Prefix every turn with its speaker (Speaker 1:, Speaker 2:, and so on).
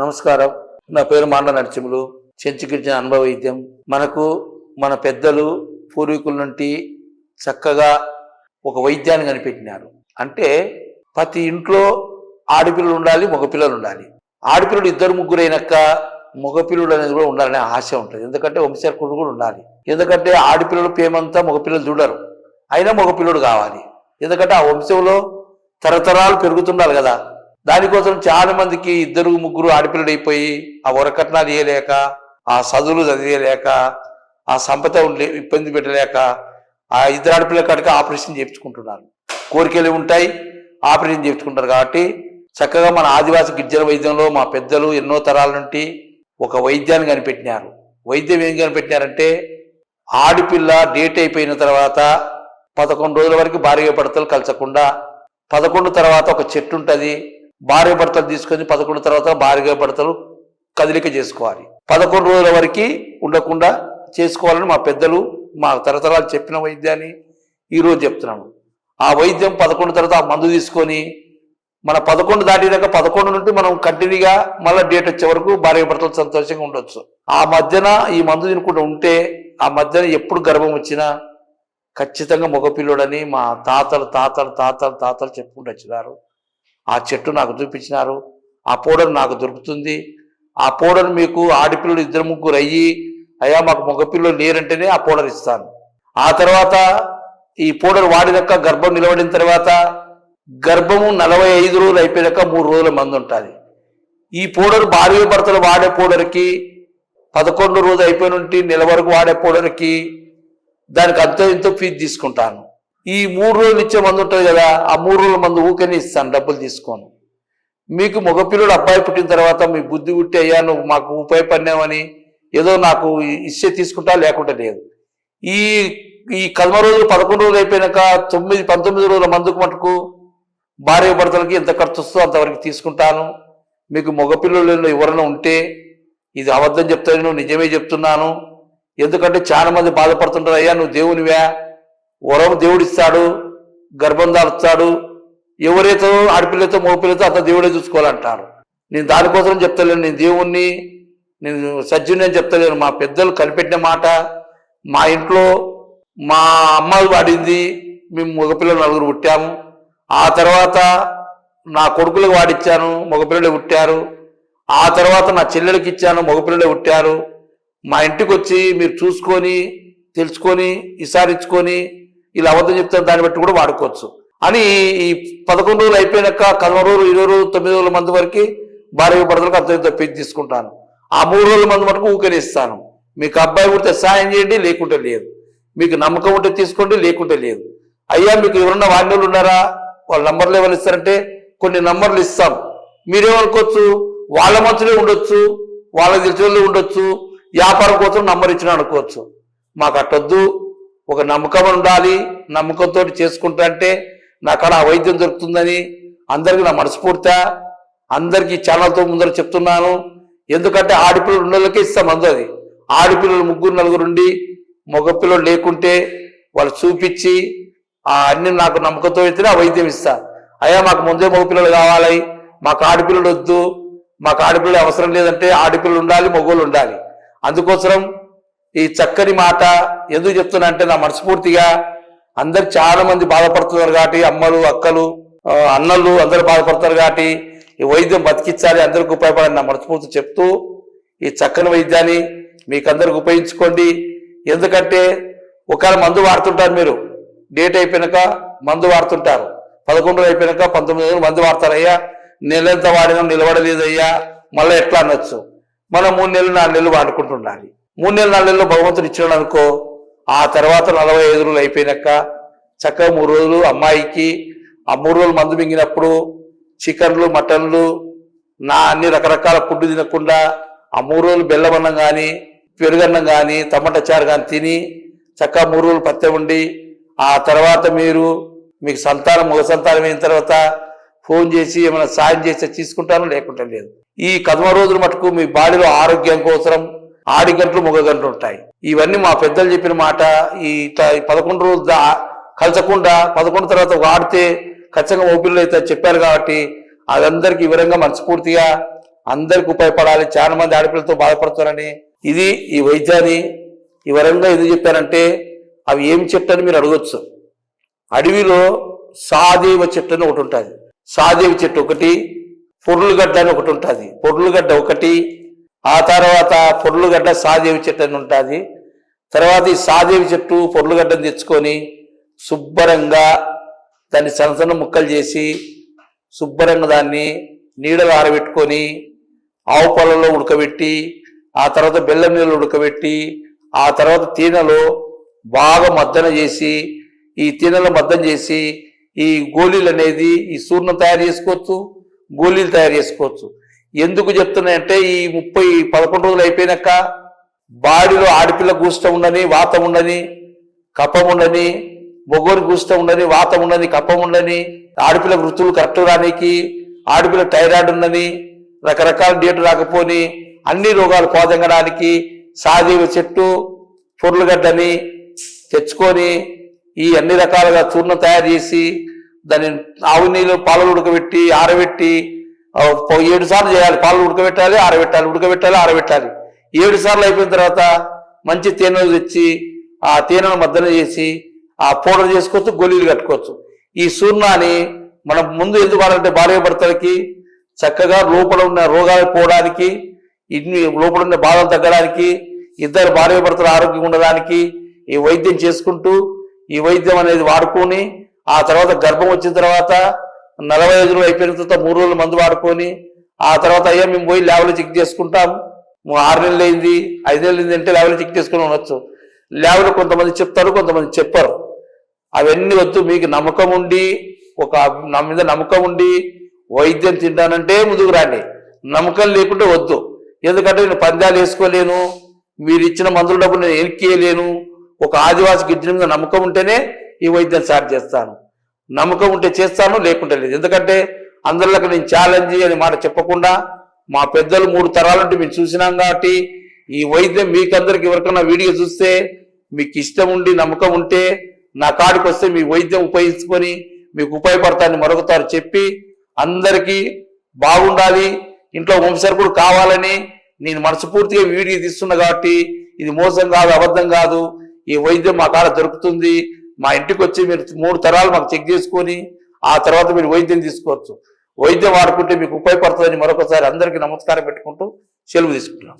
Speaker 1: నమస్కారం. నా పేరు మాండ నరసింహులు. చెంచుకిచ్చిన అనుభవైద్యం మనకు మన పెద్దలు పూర్వీకుల నుండి చక్కగా ఒక వైద్యాన్ని కనిపెట్టినారు. అంటే ప్రతి ఇంట్లో ఆడపిల్లలు ఉండాలి మగపిల్లలు ఉండాలి. ఆడపిల్లలు ఇద్దరు ముగ్గురు అయినాక మగపిల్లలు అనేది కూడా ఉండాలనే ఆశ ఉంటుంది. ఎందుకంటే వంశకుడు కూడా ఉండాలి. ఎందుకంటే ఆడపిల్లలు పేమంతా మగపిల్లలు చూడరు. అయినా మగపిల్లడు కావాలి. ఎందుకంటే ఆ వంశంలో తరతరాలు పెరుగుతుండాలి కదా. దానికోసం చాలా మందికి ఇద్దరు ముగ్గురు ఆడపిల్లలు అయిపోయి ఆ వరకట్నాలు ఇయ్యలేక ఆ చదువులు చదివేయలేక ఆ సంపద ఉండే ఇబ్బంది పెట్టలేక ఆ ఇద్దరు ఆడపిల్ల కాడికి ఆపరేషన్ చేయించుకుంటున్నారు. కోరికలు ఉంటాయి ఆపరేషన్ చేయించుకుంటారు కాబట్టి చక్కగా మన ఆదివాసి గిరిజన వైద్యంలో మా పెద్దలు ఎన్నో తరాల నుండి ఒక వైద్యాన్ని కనిపెట్టినారు. వైద్యం ఏం కనిపెట్టినారంటే ఆడపిల్ల డేట్ అయిపోయిన తర్వాత పదకొండు రోజుల వరకు భార్య భర్తలు కలచకుండా పదకొండు తర్వాత ఒక చెట్టు ఉంటుంది భార్య భర్తలు తీసుకొని పదకొండు తర్వాత భార్య భర్తలు కదిలిక చేసుకోవాలి. పదకొండు రోజుల వరకు ఉండకుండా చేసుకోవాలని మా పెద్దలు మా తరతరాలు చెప్పిన వైద్యాన్ని ఈరోజు చెప్తున్నాను. ఆ వైద్యం పదకొండు తర్వాత ఆ మందు తీసుకొని మన పదకొండు దాటినాక పదకొండు నుండి మనం కంటిన్యూగా మళ్ళీ డేట్ వచ్చే వరకు భార్య భర్తలు సంతోషంగా ఉండొచ్చు. ఆ మధ్యన ఈ మందు తినకుండా ఉంటే ఆ మధ్యన ఎప్పుడు గర్భం వచ్చినా ఖచ్చితంగా మగపిల్లోడని మా తాతలు తాతలు తాతలు తాతలు చెప్పుకుంటూ వచ్చినారు. ఆ చెట్టు నాకు చూపించినారు ఆ పౌడర్ నాకు దొరుకుతుంది. ఆ పౌడర్ మీకు ఆడపిల్లలు ఇద్దరు ముగ్గురు అయ్యి అయ్యా మాకు మగపిల్లలు లేరంటేనే ఆ పౌడర్ ఇస్తాను. ఆ తర్వాత ఈ పౌడర్ వాడినాక గర్భం నిలబడిన తర్వాత గర్భము నలభై ఐదు రోజులు అయిపోయాక మూడు రోజుల మందు ఉంటుంది. ఈ పౌడర్ భార్య భర్తలు వాడే పౌడర్కి పదకొండు రోజు అయిపోయిన నుండి నెల వరకు వాడే పౌడర్కి దానికి అంత ఎంతో ఫీజు తీసుకుంటాను. ఈ మూడు రోజులు ఇచ్చే మందు ఉంటుంది కదా ఆ మూడు రోజుల మందు ఊకని ఇస్తాను డబ్బులు తీసుకోను. మీకు మగపిల్లడు అబ్బాయి పుట్టిన తర్వాత మీ బుద్ధి పుట్టి అయ్యా నువ్వు మాకు ఉపయోగపడినావని ఏదో నాకు ఇచ్చే తీసుకుంటా లేకుండా లేదు. ఈ ఈ కదమ రోజులు పదకొండు రోజులు అయిపోయినాక తొమ్మిది పంతొమ్మిది రోజుల మందుకు మటుకు భార్య భర్తలకి ఎంత ఖర్చు వస్తుందో అంతవరకు తీసుకుంటాను. మీకు మగపిల్లలు ఎవరైనా ఉంటే ఇది అబద్ధం చెప్తాను నిజమే చెప్తున్నాను. ఎందుకంటే చాలా మంది బాధపడుతుంటారు అయ్యా నువ్వు దేవునివా? వరం దేవుడిస్తాడు గర్భం దాల్చాడు ఎవరైతే ఆడపిల్లతో మగపిల్లతో అంత దేవుడే చూసుకోవాలంటారు. నేను దానికోసం చెప్తలేను నేను దేవుణ్ణి నేను సజ్జుని అని చెప్తలేను. మా పెద్దలు కనిపెట్టిన మాట మా ఇంట్లో మా అమ్మ వాడింది మేము మగపిల్లలు నలుగురు పుట్టాము. ఆ తర్వాత నా కొడుకులకు వాడిచ్చాను మగపిల్లలే పుట్టారు. ఆ తర్వాత నా చెల్లెలకి ఇచ్చాను మగపిల్లలే పుట్టారు. మా ఇంటికి వచ్చి మీరు చూసుకొని తెలుసుకొని విసారించుకొని ఇలా అబద్ధం చెప్తారు దాన్ని బట్టి కూడా వాడుకోవచ్చు. అని ఈ పదకొండు రోజులు అయిపోయినాక కదమ రోజులు ఇరవై రోజులు తొమ్మిది రోజుల మంది వరకు భార్య భర్తలకు అంత తప్పించి తీసుకుంటాను. ఆ మూడు రోజుల మంది మటుకు ఊకరిస్తాను మీకు అబ్బాయి ఉంటే సాయం చేయండి లేకుంటే లేదు. మీకు నమ్మకం ఉంటే తీసుకోండి లేకుంటే లేదు. అయ్యా మీకు ఎవరన్నా వాడినోళ్ళు ఉన్నారా? వాళ్ళ నంబర్లు ఎవరు ఇస్తారంటే కొన్ని నంబర్లు ఇస్తాం. మీరేమనుకోవచ్చు వాళ్ళ మధ్యలో ఉండొచ్చు వాళ్ళ తెలిసిన ఉండొచ్చు వ్యాపారం కోసం నంబర్ ఇచ్చిన అనుకోవచ్చు. మాకు అట్టొద్దు. ఒక నమ్మకం ఉండాలి నమ్మకంతో చేసుకుంటుంటే నాకు నా కాడ ఆ వైద్యం దొరుకుతుందని అందరికీ నా మనస్ఫూర్తి. అందరికీ ఛానల్తో ముందర చెప్తున్నాను. ఎందుకంటే ఆడపిల్లలు ఉన్నోళ్ళకే ఇస్తాం అందది ఆడపిల్లలు ముగ్గురు నలుగురు ఉండి మగపిల్లలు లేకుంటే వాళ్ళు చూపించి ఆ అన్ని నాకు నమ్మకంతో అయితేనే ఆ వైద్యం ఇస్తా. అయ్యా మాకు ముందే మగపిల్లలు కావాలి మాకు ఆడపిల్లలు వద్దు మాకు ఆడపిల్లలు అవసరం లేదంటే ఆడపిల్లలు ఉండాలి మగోళ్ళు ఉండాలి. అందుకోసం ఈ చక్కని మాట ఎందుకు చెప్తున్నా అంటే నా మనస్ఫూర్తిగా అందరు చాలా మంది బాధపడుతున్నారు కాబట్టి అమ్మలు అక్కలు అన్నలు అందరూ బాధపడుతున్నారు కాబట్టి ఈ వైద్యం బతికించాలి అందరికి ఉపయోగపడాలి నా మనస్ఫూర్తి చెప్తూ ఈ చక్కని వైద్యాన్ని మీకు అందరికి ఉపయోగించుకోండి. ఎందుకంటే ఒకవేళ మందు వాడుతుంటారు మీరు డేట్ అయిపోయినాక మందు వాడుతుంటారు పదకొండు రోజులు అయిపోయినాక పంతొమ్మిది రోజులు మందు వాడతారయ్యా నెలంత వాడినా నిలబడలేదయ్యా మళ్ళీ ఎట్లా అనొచ్చు? మనం మూడు నెలలు నాలుగు నెలలు వాడుకుంటుండాలి. మూడు నెలల నాలుగు భగవంతుడు ఇచ్చినాడు అనుకో ఆ తర్వాత నలభై ఐదు రోజులు అయిపోయినాక చక్కగా మూడు రోజులు అమ్మాయికి ఆ మూడు రోజులు మందు మింగినప్పుడు చికెన్లు మటన్లు నా అన్ని రకరకాల ఫుడ్ తినకుండా ఆ మూడు రోజులు బెల్లమన్నం కానీ పెరుగన్నం కానీ టమాటా చారు కానీ తిని చక్కగా మూడు రోజులు పత్తే ఉండి ఆ తర్వాత మీరు మీకు సంతానం మగ సంతానం అయిన తర్వాత ఫోన్ చేసి ఏమైనా సాయం చేస్తే తీసుకుంటాను లేకుంటే లేదు. ఈ కదమ రోజులు మటుకు మీ బాడీలో ఆరోగ్యం కోసం ఆడి గంటలు మగ గంటలు ఉంటాయి. ఇవన్నీ మా పెద్దలు చెప్పిన మాట ఈ పదకొండు రోజులు కలచకుండా పదకొండు తర్వాత వాడితే ఖచ్చితంగా ఓపెన్లు అయితే చెప్పారు కాబట్టి అదందరికీ వివరంగా మనస్ఫూర్తిగా అందరికి ఉపయోగపడాలి. చాలా మంది ఆడపిల్లలతో బాధపడుతున్నారని. ఇది ఈ వైద్యాన్ని ఈ ఎందుకు చెప్పానంటే అవి ఏం చెట్టు అని మీరు అడగచ్చు. అడవిలో సాదేవ చెట్టు అని ఒకటి ఉంటుంది. సాదేవి చెట్టు ఒకటి పొర్లుగడ్డ అని ఒకటి ఉంటుంది. పొర్లుగడ్డ ఒకటి ఆ తర్వాత పొర్లుగడ్డ సాదేవి చెట్టు అని ఉంటుంది. తర్వాత ఈ సాదేవి చెట్టు పొర్లుగడ్డను తెచ్చుకొని శుభ్రంగా దాన్ని సన్న సన్న ముక్కలు చేసి శుభ్రంగా దాన్ని నీడలు ఆరబెట్టుకొని ఆవు పాలలో ఉడకబెట్టి ఆ తర్వాత బెల్లం నీళ్ళు ఉడకబెట్టి ఆ తర్వాత తేనెలో బాగా మద్దన చేసి ఈ తేనెలో మద్దన చేసి ఈ గోళీలు అనేది ఈ సూర్ణం తయారు చేసుకోవచ్చు గోళీలు తయారు చేసుకోవచ్చు. ఎందుకు చెప్తున్నాయంటే ఈ ముప్పై పదకొండు రోజులు అయిపోయినాక బాడీలో ఆడపిల్ల గూస్త ఉండని వాతం ఉండని కప్పం ఉండని మొగోరు గూస్త ఉండని వాతం ఉండని కప్పం ఉండని ఆడపిల్ల వృత్తులు కరెక్ట్ రానికి ఆడపిల్ల థైరాయిడ్ ఉండని రకరకాల డేట్ రాకపోని అన్ని రోగాలు కోదంగడానికి సాదేవి చెట్టు పొర్లుగడ్డని తెచ్చుకొని ఈ అన్ని రకాలుగా చూర్ణం తయారు చేసి దాన్ని ఆవు నీళ్ళు పాలలు ఉడకబెట్టి ఆరబెట్టి ఏడు సార్లు చేయాలి. పాలు ఉడకబెట్టాలి ఆరబెట్టాలి ఉడకబెట్టాలి ఆరబెట్టాలి. ఏడు సార్లు అయిపోయిన తర్వాత మంచి తేనెలు తెచ్చి ఆ తేనెను మద్దన చేసి ఆ పౌడర్ చేసుకోవచ్చు గోళీలు కట్టుకోవచ్చు. ఈ సూర్ణాన్ని మనం ముందు ఎందుకు వాడాలంటే భార్య భర్తలకి చక్కగా లోపల ఉన్న రోగాలు పోవడానికి ఇన్ని లోపల ఉన్న బాధలు తగ్గడానికి ఇద్దరు భార్య భర్తలు ఆరోగ్యం ఉండడానికి ఈ వైద్యం చేసుకుంటూ ఈ వైద్యం అనేది వాడుకొని ఆ తర్వాత గర్భం వచ్చిన తర్వాత నలభై ఐదు రోజులు అయిపోయిన తర్వాత మూడు రోజులు మందు వాడుకొని ఆ తర్వాత అయ్యా మేము పోయి ల్యాబ్లో చెక్ చేసుకుంటాం. ఆరు నెలలు అయింది ఐదు నెలలు అయింది అంటే ల్యాబ్లో చెక్ చేసుకుని ఉండొచ్చు. ల్యాబ్లో కొంతమంది చెప్తారు కొంతమంది చెప్పరు. అవన్నీ వద్దు మీకు నమ్మకం ఉండి ఒక నా మీద నమ్మకం ఉండి వైద్యం తింటానంటే ముందుకు రండి. నమ్మకం లేకుంటే వద్దు. ఎందుకంటే నేను పందాలు వేసుకోలేను మీరు ఇచ్చిన మందుల డబ్బులు నేను ఎనికేయలేను ఒక ఆదివాసి గిడ్డ మీద నమ్మకం ఉంటేనే ఈ వైద్యం స్టార్ట్ చేస్తాను. నమ్మకం ఉంటే చేస్తాను లేకుంటే లేదు. ఎందుకంటే అందరిలోకి నేను ఛాలెంజ్ అని మాట చెప్పకుండా మా పెద్దలు మూడు తరాల నుండి మేము చూసినాం కాబట్టి ఈ వైద్యం మీకందరికి ఎవరికన్నా వీడియో చూస్తే మీకు ఇష్టం ఉండి నమ్మకం ఉంటే నా కాడికి వస్తే మీ వైద్యం ఉపయోగించుకొని మీకు ఉపయోగపడతాన్ని మరొకసారి చెప్పి అందరికీ బాగుండాలి ఇంట్లో వంశర్కుడు కావాలని నేను మనస్ఫూర్తిగా వీడియో తీస్తున్నా కాబట్టి ఇది మోసం కాదు అబద్ధం కాదు. ఈ వైద్యం మా కాడ దొరుకుతుంది. మా ఇంటికి వచ్చి మీరు మూడు తరాలు మాకు చెక్ చేసుకొని ఆ తర్వాత మీరు వైద్యం తీసుకోవచ్చు. వైద్యం వాడుకుంటే మీకు ఉపయోగపడుతుందని మరొకసారి అందరికీ నమస్కారం పెట్టుకుంటూ సెలవు తీసుకుంటున్నాం.